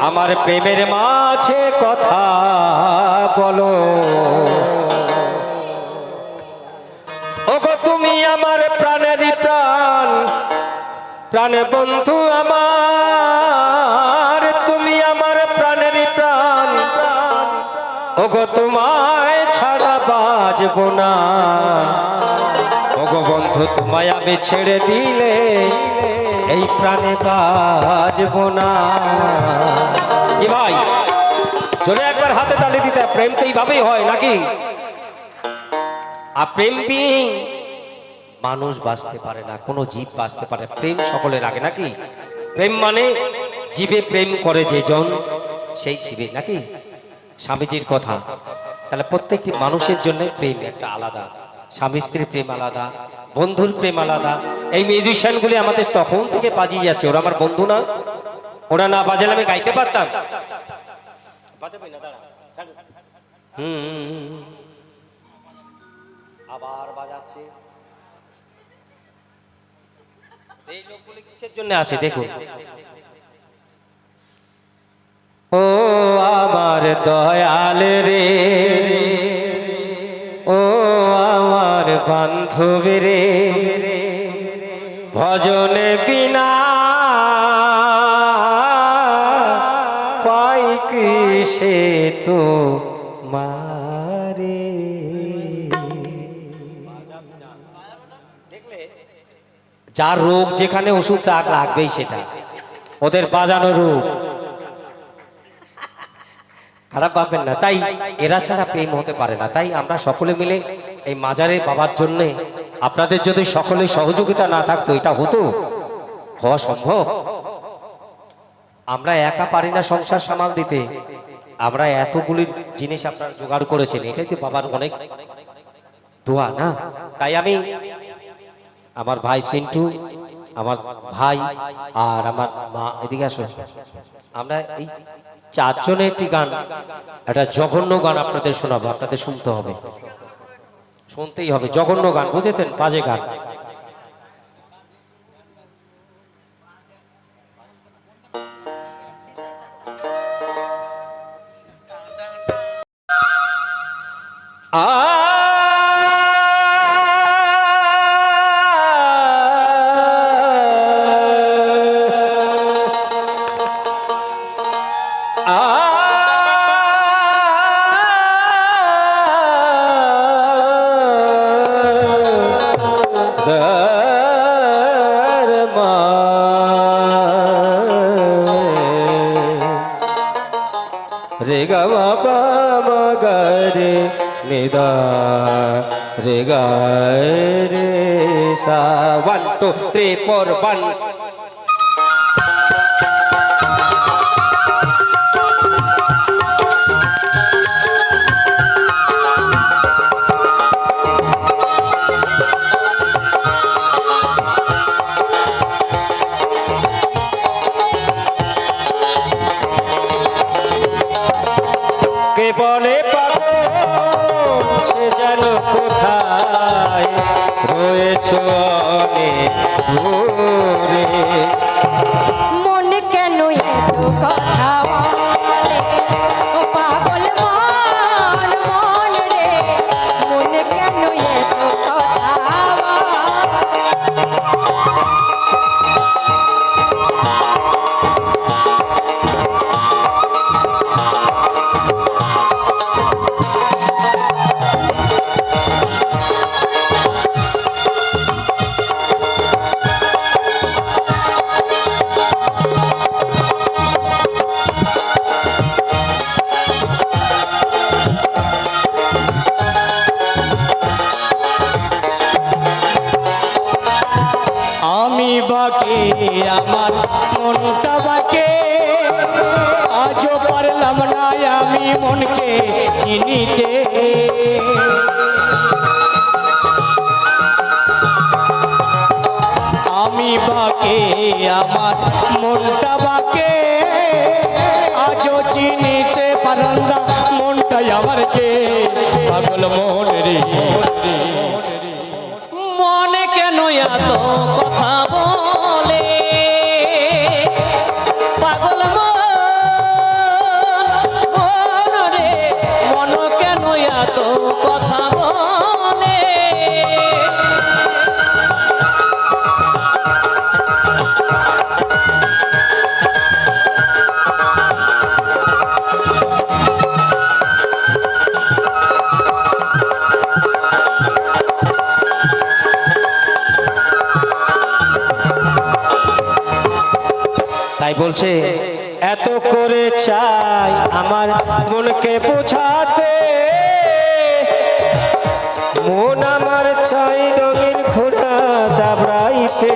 আমার প্রেমের মাঝে কথা বলো। ওগো তুমি আমার প্রাণেরই প্রাণ, প্রাণে বন্ধু আমার। তুমি আমার প্রাণেরই প্রাণ, ওগো তোমায় ছাড়া বাজব না। ওগো বন্ধু, তোমায় আমি ছেড়ে দিলে এই প্রাণে বাজব না। কি ভাই? জোরে একবার হাতে তালি দিতে। প্রেম তো এইভাবেই হয় নাকি? আর প্রেম মানুষ বাঁচতে পারে না, কোনো জীব বাঁচতে পারে। প্রেম সকলের আগে নাকি? প্রেম মানে জীবে প্রেম করে যে জন, সেই শিবে, নাকি? স্বামীজির কথা। তাহলে প্রত্যেকটি মানুষের জন্য প্রেম একটা আলাদা। স্বামী স্ত্রীর প্রেম আলাদা, বন্ধুর প্রেম আলাদা। এই মিউজিশিয়ানগুলি আমাদের তখন থেকে বাজিয়ে যাচ্ছে। ওরা আমার বন্ধু না। ওরা না বাজালে আমি গাইতে পারতাম। আবার বাজাচ্ছে। এই ও আমার দয়াল রে বান্ধব রে ভজনে বিনা পাই সে তো মারে যার রোগ যেখানে ওষুধ তার লাগবেই সেটা। ওদের বাজানো রোগ। খারাপ ভাববেন না। তাই এরা ছাড়া প্রেম হতে পারে না। তাই আমরা সকলে মিলে এই মাজারে বাবার জন্য আপনাদের যদি সকলে সহযোগিতা না থাকতো, এটা হতো? হওয়া সম্ভব? আমরা একা পারি না সংসার সামাল দিতে। আমরা এতগুলি জিনিস আপনারা জোগাড় করেছেন, এটাই তো বাবার অনেক দোয়া, না? তাই আমি আমার ভাই সিন্টু, আমার ভাই আর আমার মা, এদিকে আসো আমরা এই চারজনের একটি গান, একটা জঘন্য গান আপনাদের শোনাবো, আপনাদের শুনতে হবে। শুনতেই হবে জঘন্য গান বুঝেছেন? বাজে গান। रे गा मा पा मा रे गे सा। One two three four one রয়েছ আমার মনটা বাকে। আজও পারলাম না আমি মনকে চিনিতে। আমি বাকে, আমার মনটা বাকে। আজও চিনিতে পারলাম না মনটাই আমার কে। পাগল মন রে মনে কেন এত তাই বলছে, এত করে চাই আমার মনকে বোঝাতে। মন আমার চাই রঙের ঘোড়া দাবড়াইতে।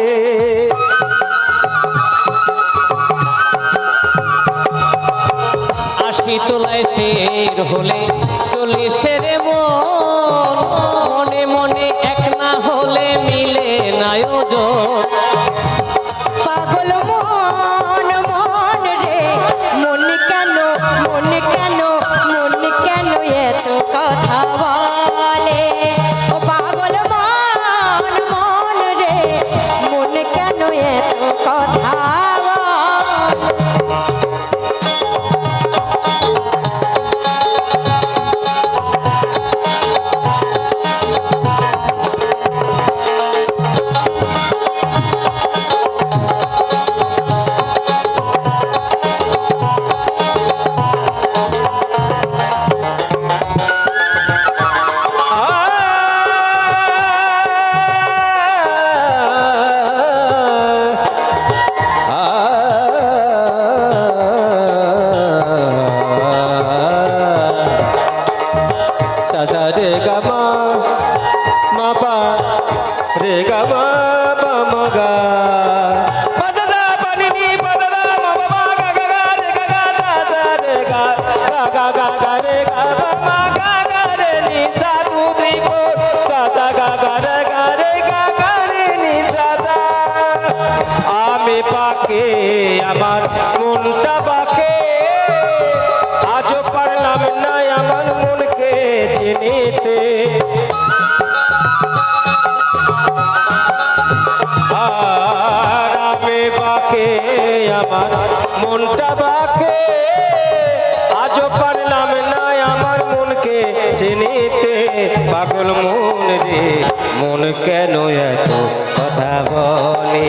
আশি তোলায় শের হলে চল্লিশে আমার মনটা বাকে আজও পারলাম না আমার মনকে চিনিতে। আর আমি বাকে, আমার মনটা বাকে আজও পারলাম না আমার মনকে চিনিতে। পাগল মন রে, মন কেন এত কথা বলে?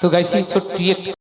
তো গাইছি ছোট্ট একটি